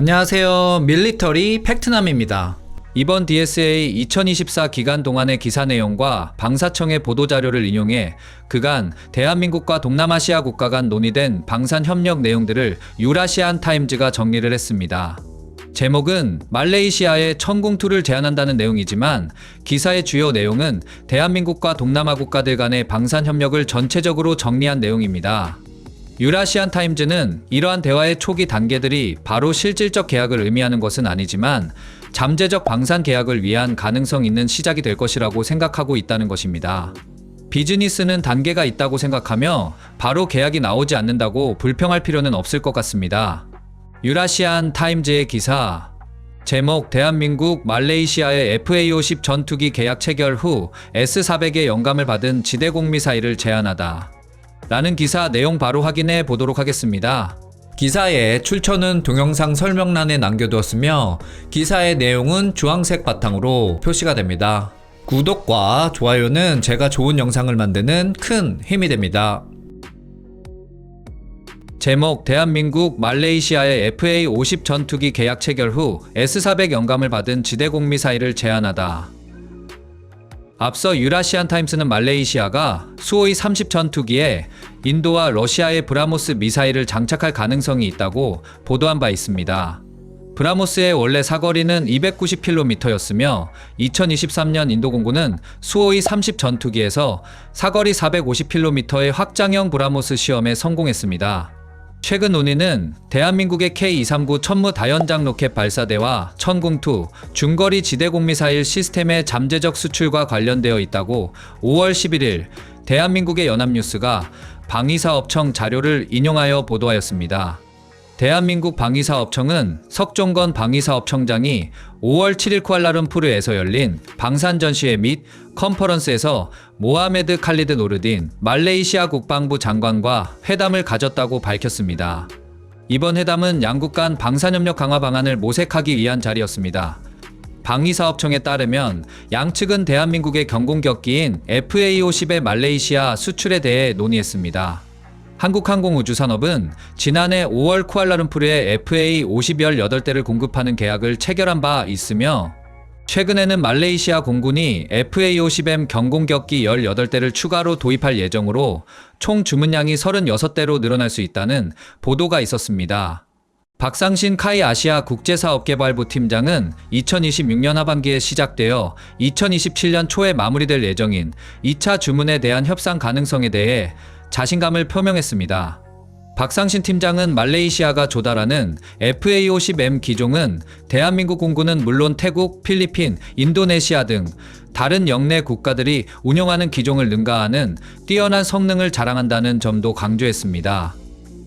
안녕하세요. 밀리터리 팩트남입니다. 이번 DSA 2024 기간 동안의 기사 내용과 방사청의 보도자료를 인용해 그간 대한민국과 동남아시아 국가 간 논의된 방산 협력 내용들을 유라시안 타임즈가 정리를 했습니다. 제목은 말레이시아에 천궁투를 제안한다는 내용이지만 기사의 주요 내용은 대한민국과 동남아 국가들 간의 방산 협력을 전체적으로 정리한 내용입니다. 유라시안 타임즈는 이러한 대화의 초기 단계들이 바로 실질적 계약을 의미하는 것은 아니지만 잠재적 방산 계약을 위한 가능성 있는 시작이 될 것이라고 생각하고 있다는 것입니다. 비즈니스는 단계가 있다고 생각하며 바로 계약이 나오지 않는다고 불평할 필요는 없을 것 같습니다. 유라시안 타임즈의 기사 제목 대한민국 말레이시아의 FA-50 전투기 계약 체결 후 S-400의 영감을 받은 지대공 미사일을 제안하다. 라는 기사 내용 바로 확인해 보도록 하겠습니다. 기사의 출처는 동영상 설명란에 남겨두었으며 기사의 내용은 주황색 바탕으로 표시가 됩니다. 구독과 좋아요는 제가 좋은 영상을 만드는 큰 힘이 됩니다. 제목 대한민국 말레이시아의 FA-50 전투기 계약 체결 후 S-400 영감을 받은 지대공 미사일을 제안하다. 앞서 유라시안 타임스는 말레이시아가 수호이 30 전투기에 인도와 러시아의 브라모스 미사일을 장착할 가능성이 있다고 보도한 바 있습니다. 브라모스의 원래 사거리는 290km였으며 2023년 인도 공군은 수호이 30 전투기에서 사거리 450km의 확장형 브라모스 시험에 성공했습니다. 최근 논의는 대한민국의 K239 천무 다연장 로켓 발사대와 천궁2 중거리 지대공 미사일 시스템의 잠재적 수출과 관련되어 있다고 5월 11일 대한민국의 연합뉴스가 방위사업청 자료를 인용하여 보도하였습니다. 대한민국 방위사업청은 석종건 방위사업청장이 5월 7일 쿠알라룸푸르에서 열린 방산 전시회 및 컨퍼런스에서 모하메드 칼리드 노르딘 말레이시아 국방부 장관과 회담을 가졌다고 밝혔습니다. 이번 회담은 양국 간 방산협력 강화 방안을 모색하기 위한 자리였습니다. 방위사업청에 따르면 양측은 대한민국의 경공격기인 FA-50의 말레이시아 수출에 대해 논의했습니다. 한국항공우주산업은 지난해 5월 쿠알라룸푸르에 FA-50 18대를 공급하는 계약을 체결한 바 있으며 최근에는 말레이시아 공군이 FA-50M 경공격기 18대를 추가로 도입할 예정으로 총 주문량이 36대로 늘어날 수 있다는 보도가 있었습니다. 박상신 카이 아시아 국제사업개발부 팀장은 2026년 하반기에 시작되어 2027년 초에 마무리될 예정인 2차 주문에 대한 협상 가능성에 대해 자신감을 표명했습니다. 박상신 팀장은 말레이시아가 조달하는 FA-50M 기종은 대한민국 공군은 물론 태국, 필리핀, 인도네시아 등 다른 영내 국가들이 운영하는 기종을 능가하는 뛰어난 성능을 자랑한다는 점도 강조했습니다.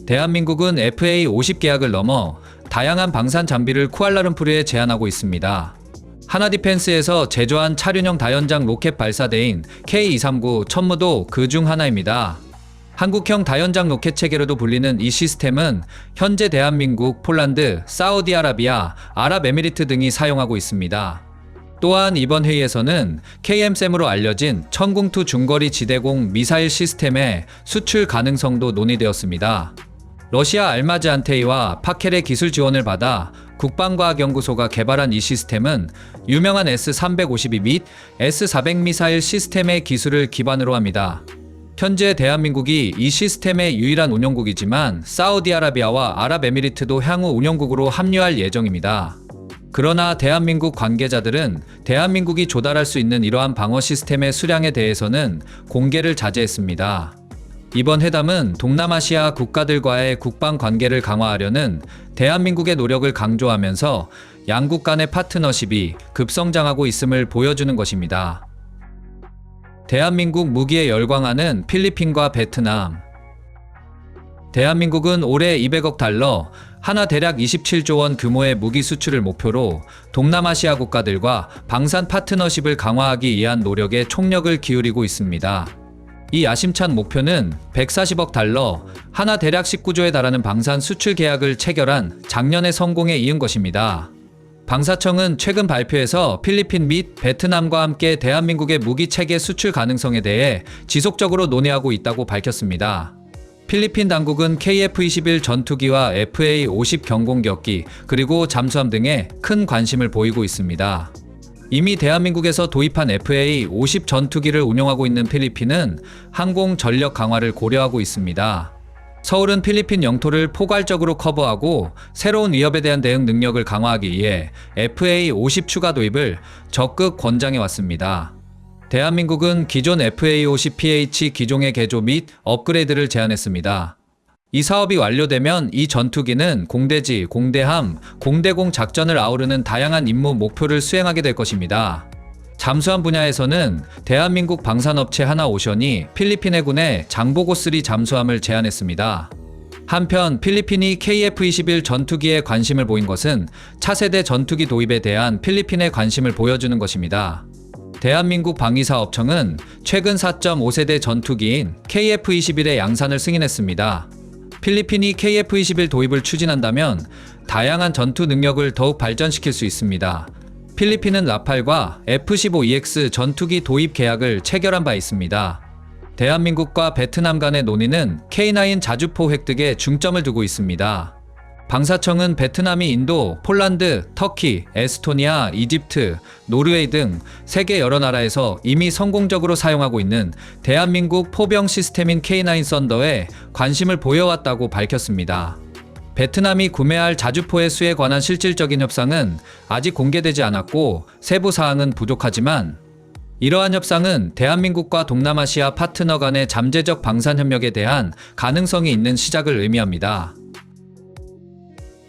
대한민국은 FA-50 계약을 넘어 다양한 방산 장비를 쿠알라룸푸르에 제안하고 있습니다. 하나디펜스에서 제조한 차륜형 다연장 로켓 발사대인 K239 천무도 그 중 하나입니다. 한국형 다연장 로켓 체계로도 불리는 이 시스템은 현재 대한민국, 폴란드, 사우디아라비아, 아랍에미리트 등이 사용하고 있습니다. 또한 이번 회의에서는 KMSM으로 알려진 천궁2 중거리 지대공 미사일 시스템의 수출 가능성도 논의되었습니다. 러시아 알마즈 안테이와 파켈의 기술 지원을 받아 국방과학연구소가 개발한 이 시스템은 유명한 S-352 및 S-400 미사일 시스템의 기술을 기반으로 합니다. 현재 대한민국이 이 시스템의 유일한 운영국이지만 사우디아라비아와 아랍에미리트도 향후 운영국으로 합류할 예정입니다. 그러나 대한민국 관계자들은 대한민국이 조달할 수 있는 이러한 방어 시스템의 수량에 대해서는 공개를 자제했습니다. 이번 회담은 동남아시아 국가들과의 국방 관계를 강화하려는 대한민국의 노력을 강조하면서 양국 간의 파트너십이 급성장하고 있음을 보여주는 것입니다. 대한민국 무기에 열광하는 필리핀과 베트남. 대한민국은 올해 200억 달러, 하나 대략 27조 원 규모의 무기 수출을 목표로 동남아시아 국가들과 방산 파트너십을 강화하기 위한 노력에 총력을 기울이고 있습니다. 이 야심찬 목표는 140억 달러, 하나 대략 19조에 달하는 방산 수출 계약을 체결한 작년의 성공에 이은 것입니다. 방사청은 최근 발표에서 필리핀 및 베트남과 함께 대한민국의 무기 체계 수출 가능성에 대해 지속적으로 논의하고 있다고 밝혔습니다. 필리핀 당국은 KF-21 전투기와 FA-50 경공격기 그리고 잠수함 등에 큰 관심을 보이고 있습니다. 이미 대한민국에서 도입한 FA-50 전투기를 운용하고 있는 필리핀은 항공 전력 강화를 고려하고 있습니다. 서울은 필리핀 영토를 포괄적으로 커버하고 새로운 위협에 대한 대응 능력을 강화하기 위해 FA-50 추가 도입을 적극 권장해 왔습니다. 대한민국은 기존 FA-50PH 기종의 개조 및 업그레이드를 제안했습니다. 이 사업이 완료되면 이 전투기는 공대지, 공대함, 공대공 작전을 아우르는 다양한 임무 목표를 수행하게 될 것입니다. 잠수함 분야에서는 대한민국 방산업체 하나오션이 필리핀 해군에 장보고3 잠수함을 제안했습니다. 한편 필리핀이 KF-21 전투기에 관심을 보인 것은 차세대 전투기 도입에 대한 필리핀의 관심을 보여주는 것입니다. 대한민국 방위사업청은 최근 4.5세대 전투기인 KF-21의 양산을 승인했습니다. 필리핀이 KF-21 도입을 추진한다면 다양한 전투 능력을 더욱 발전시킬 수 있습니다. 필리핀은 라팔과 F-15EX 전투기 도입 계약을 체결한 바 있습니다. 대한민국과 베트남 간의 논의는 K9 자주포 획득에 중점을 두고 있습니다. 방사청은 베트남이 인도, 폴란드, 터키, 에스토니아, 이집트, 노르웨이 등 세계 여러 나라에서 이미 성공적으로 사용하고 있는 대한민국 포병 시스템인 K9 썬더에 관심을 보여왔다고 밝혔습니다. 베트남이 구매할 자주포의 수에 관한 실질적인 협상은 아직 공개되지 않았고 세부 사항은 부족하지만 이러한 협상은 대한민국과 동남아시아 파트너 간의 잠재적 방산 협력에 대한 가능성이 있는 시작을 의미합니다.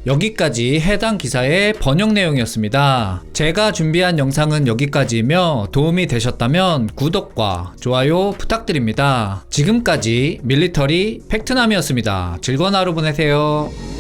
여기까지 해당 기사의 번역 내용이었습니다. 제가 준비한 영상은 여기까지이며 도움이 되셨다면 구독과 좋아요 부탁드립니다. 지금까지 밀리터리 팩트남이었습니다. 즐거운 하루 보내세요.